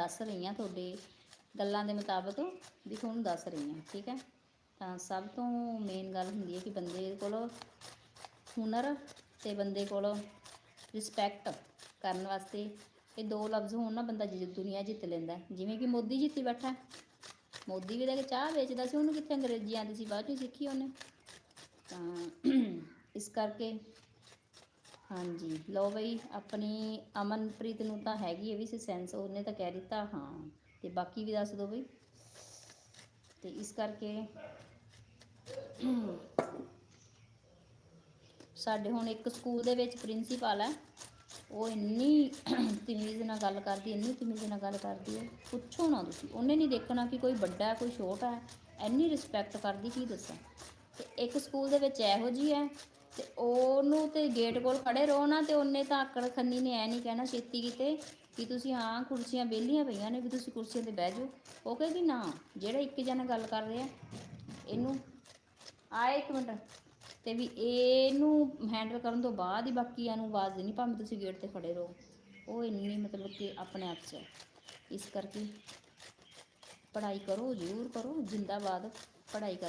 ਦੱਸ ਰਹੀ ਹਾਂ ਤੁਹਾਡੇ ਗੱਲਾਂ ਦੇ ਮੁਤਾਬਕ, ਵੀ ਤੁਹਾਨੂੰ ਦੱਸ ਰਹੀ ਹਾਂ, ਠੀਕ ਹੈ? ਤਾਂ ਸਭ ਤੋਂ ਮੇਨ ਗੱਲ ਹੁੰਦੀ ਹੈ ਕਿ ਬੰਦੇ ਕੋਲ ਹੁਨਰ ਤੇ ਬੰਦੇ ਕੋਲ ਰਿਸਪੈਕਟ ਕਰਨ ਵਾਸਤੇ ਇਹ ਦੋ ਲਫ਼ਜ਼ ਹੋਣ ਨਾ ਬੰਦਾ ਜਿ, ਦੁਨੀਆ ਜਿੱਤ ਲੈਂਦਾ ਜਿਵੇਂ ਕਿ ਮੋਦੀ ਜਿੱਤੀ ਬੈਠਾ ਮੋਦੀ ਵੀ ਤਾਂ ਚਾਹ ਵੇਚਦਾ ਸੀ, ਉਹਨੂੰ ਕਿੱਥੇ ਅੰਗਰੇਜ਼ੀ ਆਉਂਦੀ ਸੀ, ਬਾਅਦ ਚ ਸਿੱਖੀ ਉਹਨੇ। ਤਾਂ ਇਸ ਕਰਕੇ ਹਾਂਜੀ। ਲਓ ਬਈ, ਆਪਣੀ ਅਮਨਪ੍ਰੀਤ ਨੂੰ ਤਾਂ ਹੈਗੀ ਇਹ ਵੀ ਸੀ ਸੈਂਸ ਉਹਨੇ ਤਾਂ ਕਹਿ ਦਿੱਤਾ, ਹਾਂ। ਤੇ ਬਾਕੀ ਵੀ ਦੱਸ ਦਿਓ ਬਈ। ਤੇ ਇਸ ਕਰਕੇ ਸਾਡੇ ਹੁਣ ਇੱਕ ਸਕੂਲ ਦੇ ਵਿੱਚ ਪ੍ਰਿੰਸੀਪਲ ਹੈ। ਉਹ ਇੰਨੀ ਤਮੀਜ਼ ਨਾਲ ਗੱਲ ਕਰਦੀ, ਇੰਨੀ ਤਮੀਜ਼ ਨਾਲ ਗੱਲ ਕਰਦੀ ਹੈ। ਪੁੱਛੋ ਨਾ ਤੁਸੀਂ, ਉਹਨੇ ਨਹੀਂ ਦੇਖਣਾ ਕਿ ਕੋਈ ਵੱਡਾ ਹੈ, ਕੋਈ ਛੋਟਾ ਹੈ। ਇੰਨੀ ਰਿਸਪੈਕਟ ਕਰਦੀ, ਕੀ ਦੱਸਾਂ? ਤੇ ਇੱਕ ਸਕੂਲ ਦੇ ਵਿੱਚ ਇਹੋ ਜੀ ਹੈ ਤੇ ਉਹਨੂੰ ਤੇ ਗੇਟ ਕੋਲ ਖੜੇ ਰਹੋ ਨਾ ਤੇ ਉਹਨੇ ਤਾਂ ਆਕੜ ਖੰਨੀ ਨੇ ਐ ਨਹੀਂ ਕਹਿਣਾ ਛੇਤੀ ਕਿਤੇ ਕਿ ਤੁਸੀਂ ਹਾਂ ਕੁਰਸੀਆਂ ਵਿਹਲੀਆਂ ਪਈਆਂ ਨੇ ਵੀ ਤੁਸੀਂ ਕੁਰਸੀਆਂ ਤੇ ਬਹਿ ਜਾਓ। ਉਹ ਕਹੇਗੀ ਨਾ, ਜਿਹੜਾ ਇੱਕ ਜਣਾ ਗੱਲ ਕਰ ਰਿਹਾ, ਇਹਨੂੰ ਆਏ ਇੱਕ ਮਿੰਟ। ਤੇ ਵੀ ਇਹਨੂੰ ਹੈਂਡਲ ਕਰਨ ਤੋਂ ਬਾਅਦ ਹੀ ਬਾਕੀਆਂ ਨੂੰ ਆਵਾਜ਼ ਦੇਣੀ, ਭਾਵੇਂ ਤੁਸੀਂ ਗੇਟ ਤੇ ਖੜੇ ਰਹੋ। ਉਹ ਇੰਨੀ ਮਤਲਬ ਕਿ ਆਪਣੇ ਆਪ 'ਚ ਹੈ। ਇਸ ਕਰਕੇ ਪੜ੍ਹਾਈ ਕਰੋ, ਜ਼ਰੂਰ ਕਰੋ, ਜਿੰਦਾਬਾਦ ਪੜ੍ਹਾਈ ਕਰਨੀ